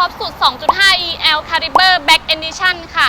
ท็อปสุด 2.5 EL Caliber Back Edition ค่ะ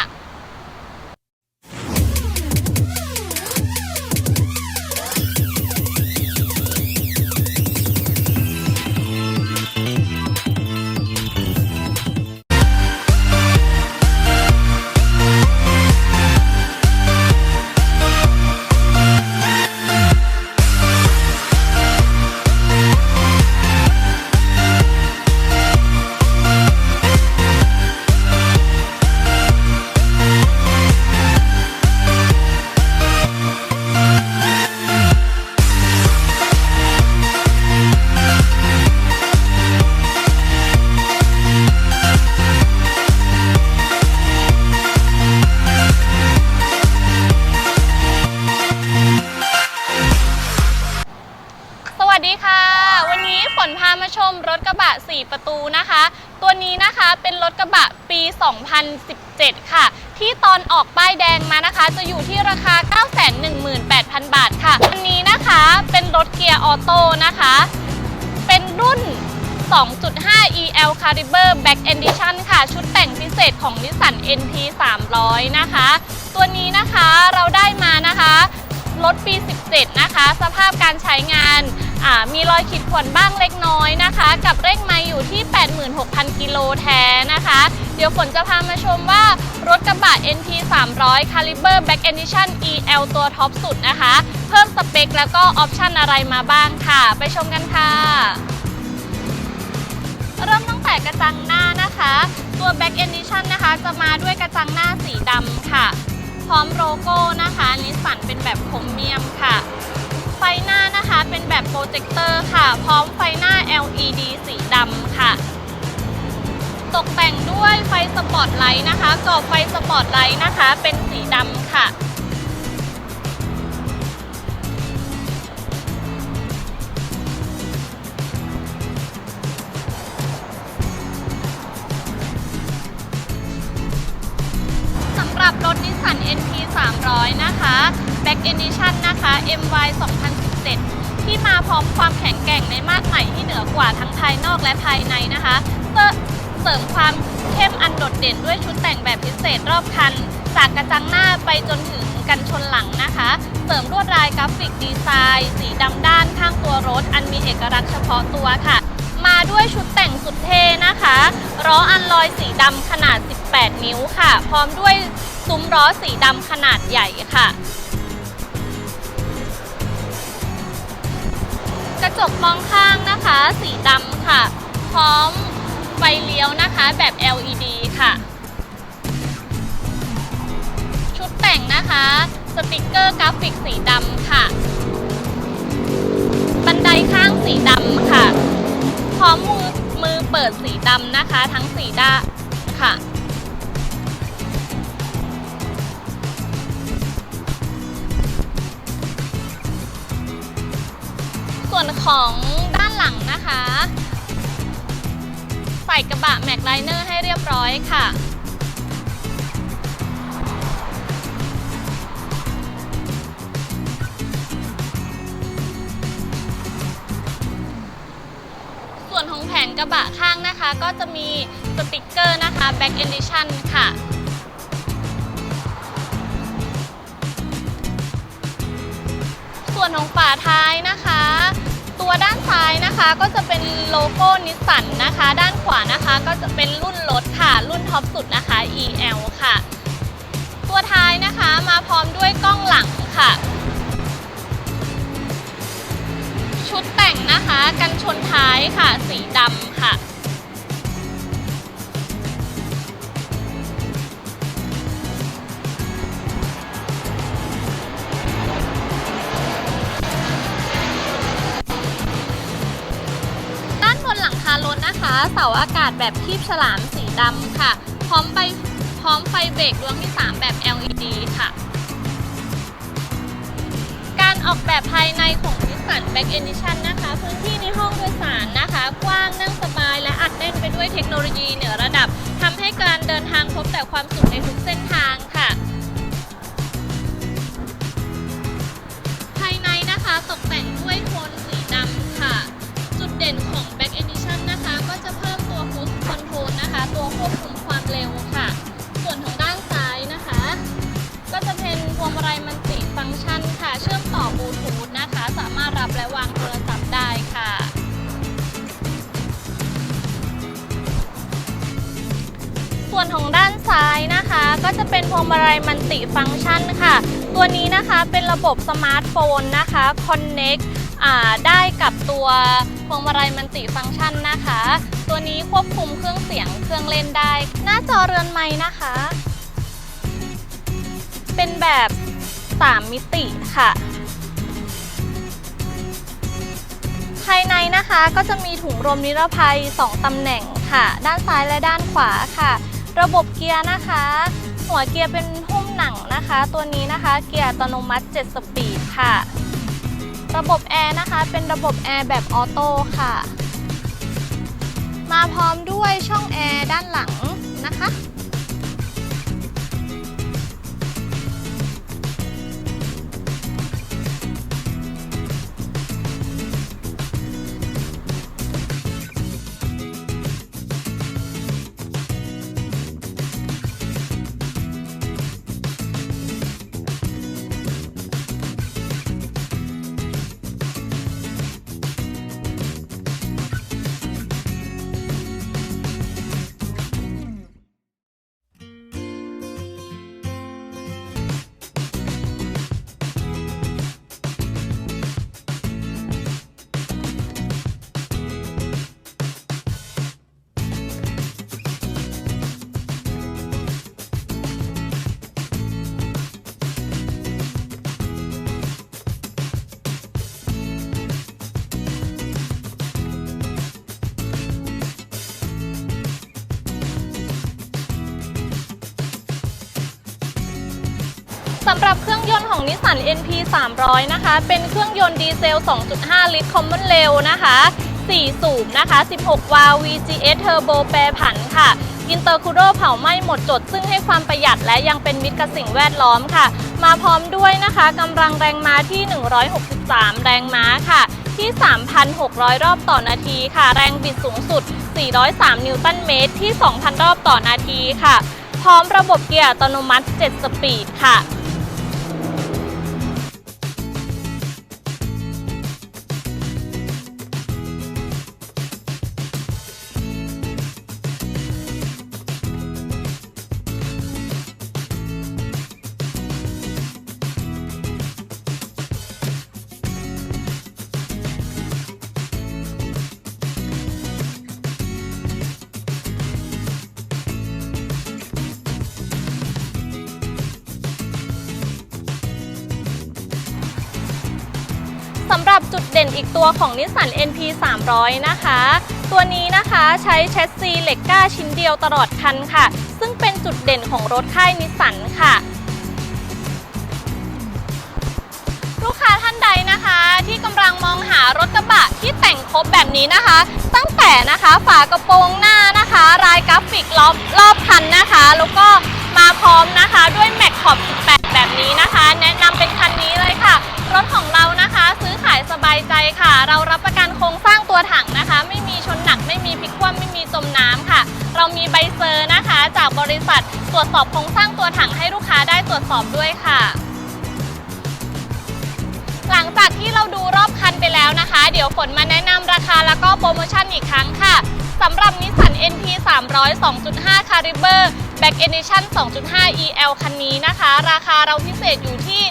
มาชมรถกระบะ 4 ประตูนะคะ ตัวนี้นะคะเป็นรถกระบะปี 2017 ค่ะ ที่ตอนออกป้ายแดงมานะคะ จะอยู่ที่ราคา 918,000 บาทค่ะอันนี้นะคะเป็นรถเกียร์ออโต้นะคะ เป็นรุ่น 2.5 EL Caliber Back Edition ค่ะ ชุดแต่งพิเศษของ Nissan NP 300 นะคะ ตัวนี้นะคะเราได้มานะคะ รถปี 17 นะคะ สภาพการใช้งาน มีรอยขีดข่วนบ้างเล็กน้อยนะคะ กับเร่งไม้อยู่ที่ 86,000 กิโลแท้นะคะ เดี๋ยวฝนจะพามาชมว่ารถกระบะ NP 300 Caliber Back Edition EL ตัวท็อปสุดนะคะ เพิ่มสเปคแล้วก็ออปชันอะไรมาบ้างค่ะ ไปชมกันค่ะ เริ่มตั้งแต่กระจังหน้านะคะ ตัว Back Edition นะคะจะมาด้วยกระจังหน้าสีดำค่ะ พร้อมโลโก้นะคะนิสสันเป็นแบบโครเมียมค่ะ ไฟหน้านะคะเป็นแบบโปรเจคเตอร์ค่ะ พร้อมไฟหน้า LED สีดำค่ะ ตกแต่งด้วยไฟสปอตไลท์นะคะกรอบไฟสปอตไลท์นะคะ เป็นสีดำค่ะ Edition นะคะ MY 2017 ที่มาพร้อมความแข็งแกร่งในมาตรใหม่ที่เหนือกว่าทั้งภายนอกและภายในนะคะเพื่อเสริมความเข้มอันโดดเด่นด้วยชุดแต่งแบบพิเศษรอบคัน จากกระจังหน้าไปจนถึงกันชนหลังนะคะ เสริมลวดลายกราฟิกดีไซน์ สีดำด้านข้างตัวรถ อันมีเอกลักษณ์เฉพาะตัวค่ะ มาด้วยชุดแต่งสุดเท่นะคะล้ออันลอยสีดำขนาด 18 นิ้วค่ะ พร้อมด้วยซุ้มล้อสีดำขนาดใหญ่ค่ะ จกมองข้างนะคะ สีดำค่ะ พร้อมไฟเลี้ยวนะคะแบบ LED ค่ะ ชุดแต่งนะคะ สติกเกอร์กราฟิกสีดำค่ะ บันไดข้างสีดำค่ะ พร้อมมือมือเปิดสีดำนะคะ ทั้งสีด้านค่ะ วนของด้านหลังนะคะ ใส่กระบะแม็กไลเนอร์ให้เรียบร้อยค่ะ ส่วนของแผงกระบะข้างนะคะ ก็จะมีสติกเกอร์นะคะ Back Edition ค่ะส่วนของฝาท้ายนะคะ ตัวด้านซ้ายนะคะ ก็จะเป็นโลโก้นิสสันนะคะ ด้านขวานะคะก็จะเป็นรุ่นรถค่ะ รุ่นท็อปสุดนะคะ EL ค่ะ ตัวท้ายนะคะมาพร้อมด้วยกล้องหลังค่ะ ชุดแต่งนะคะ กันชนท้ายค่ะ สีดำค่ะ เสาอากาศแบบคีบฉลามสีดำค่ะ พร้อมใบพร้อมไฟเบรกดวงที่ 3 แบบ LED ค่ะ การออกแบบภายในของ Nissan Back Edition นะคะ พื้นที่ในห้องโดยสารนะคะ กว้างนั่งสบายและอัดแน่นไปด้วยเทคโนโลยีเหนือระดับทำให้การเดินทางพบแต่ความสุขในทุกเส้นทาง วนของด้านซ้ายนะคะ ก็จะเป็นพวงมาลัยมันติฟังก์ชันค่ะ ตัวนี้นะคะเป็นระบบสมาร์ทโฟนนะคะ Connect อ่าได้กับตัวพวงมาลัยมันติฟังก์ชันนะคะ ตัวนี้ควบคุมเครื่องเสียงเครื่องเล่นได้ หน้าจอเรือนไม้นะคะ เป็นแบบ 3 มิติค่ะภายในนะคะก็จะมีถุงลมนิรภัย 2 ตำแหน่งค่ะ ด้านซ้ายและด้านขวาค่ะ ระบบเกียร์นะคะ หัวเกียร์เป็นหุ้มหนังนะคะ ตัวนี้นะคะเกียร์อัตโนมัติ 7 สปีดค่ะ ระบบแอร์นะคะ เป็นระบบแอร์แบบออโต้ค่ะ มาพร้อมด้วยช่องแอร์ด้านหลังนะคะ สำหรับเครื่องยนต์ของนิสสัน NP 300 นะคะ เป็นเครื่องยนต์ดีเซล 2.5 ลิตร Common Rail นะคะ 4 สูบนะคะ 16 วาล์ว VGS Turbo แปรผันค่ะ อินเตอร์คูโดเผาไหม้หมดจด ซึ่งให้ความประหยัดและยังเป็นมิตรกับสิ่งแวดล้อมค่ะ มาพร้อมด้วยนะคะกำลังแรงม้าที่ 163 แรงม้าค่ะ ที่ 3,600 รอบต่อนาทีค่ะ แรงบิดสูงสุด 403 นิวตันเมตร ที่ 2,000 รอบต่อนาทีค่ะ พร้อมระบบเกียร์อัตโนมัติ 7 สปีดค่ะ สำหรับจุดเด่นอีกตัวของนิสสัน NP 300นะคะ ตัวนี้นะคะใช้แชสซีเหล็กก้าชิ้นเดียวตลอดคันค่ะ ซึ่งเป็นจุดเด่นของรถค่ายนิสสันค่ะลูกค้าท่านใดนะคะ ที่กำลังมองหารถกระบะที่แต่งครบแบบนี้นะคะ ตั้งแต่นะคะฝากระโปรงหน้านะคะ รายกราฟิกรอบรอบคันนะคะ แล้วก็มาพร้อมนะคะด้วยแม็กขอบ 18 แบบนี้นะคะ แนะนำเป็น วจสอบโครงสร้างตัวถังให้ลูกค้าได้ตรวจสอบด้วยค่ะ หลังจากที่เราดูรอบคันไปแล้วนะคะ เดี๋ยวฝนมาแนะนำราคาแล้วก็โปรโมชั่นอีกครั้งค่ะสำหรับนิสสัน NP 300 2.5 Caliber Back Edition 2.5 EL คันนี้นะคะ ราคาเราพิเศษอยู่ที่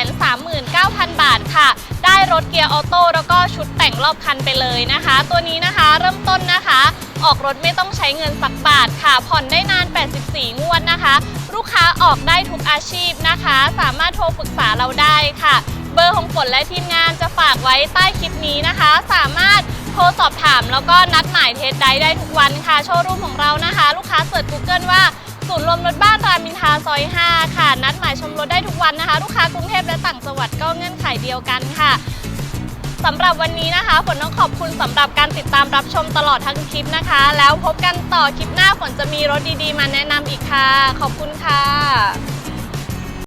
539,000 บาทค่ะ ได้รถเกียร์ออโต้แล้วก็ชุดแต่งรอบคันไปเลยนะคะ ตัวนี้นะคะเริ่มต้นนะคะ ออกรถไม่ต้องใช้เงินสักบาทค่ะ ผ่อนได้นาน 84 งวดนะคะ ลูกค้าออกได้ทุกอาชีพนะคะ สามารถโทรปรึกษาเราได้ค่ะ เบอร์ของฝนและทีมงานจะฝากไว้ใต้คลิปนี้นะคะ สามารถโทรสอบถามแล้วก็นัดหมายเทสได้ได้ทุกวันค่ะ โชว์รูมของเรานะคะ ลูกค้าเสิร์ช Google ว่าศูนย์รวมรถบ้านรามอินทราซอย 5 ค่ะ นัดหมายชมรถได้ทุกวันนะคะ ลูกค้ากรุงเทพและต่างจังหวัดก็เงื่อนไขเดียวกันค่ะ สำหรับวันนี้นะคะ ฝนต้องขอบคุณสำหรับการติดตามรับชมตลอดทั้งคลิปนะคะ แล้วพบกันต่อคลิปหน้าฝนจะมีรถดีๆ มาแนะนำอีกค่ะ ขอบคุณค่ะ